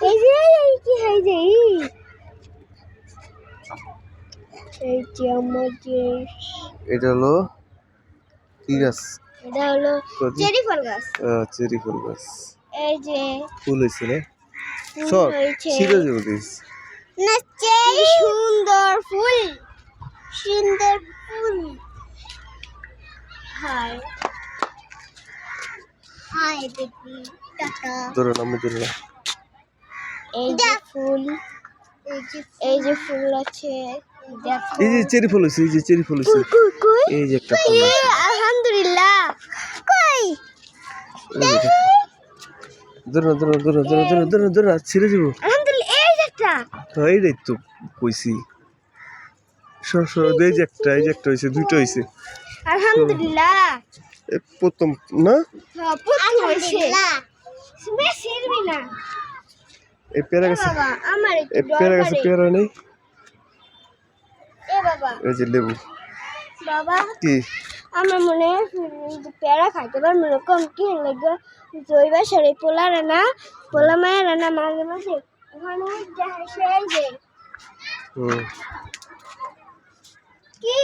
এই যে এই কি এই যে এই। এই যে এটা হলো কি গাছ? এটা হলো চেরি ফল গাছ। চেরি ফুল গাছ। এই যে ফুল হয়েছে না? ছিঁড়ে যাব দিস না চেরি সুন্দর ফুল। সুন্দর ফুল। হাই। হাই দেখি। টাটা। ধরো না আমি ধরো। না এই যে ফুল এই যে ফুল আছে এই যে চেরি ফুল হয়েছে এই যে চেরি ফুল হয়েছে কই কই এই যে একটা ফুল এ, আলহামদুলিল্লাহ কই এই যে আলহামদুলিল্লাহ এই একটা হ্যাঁ, এইটাই তো কইছি সর সর এই যে একটা এই যে একটা হয়েছে আলহামদুলিল্লাহ প্রথম হ্যাঁ না এই পেয়ারা গাছে। আমার এই পেয়ারা গাছে পেয়ারা নেই। এই যে লেবু। বাবা কি? আমার মনে পেয়ারা খাইতে পার মনে কম কি লাগে জৈ বাসারে পোলা রানা পোলা মায়ের রানা মাঝে মাঝে ওখানে যায় সেই যে। কি?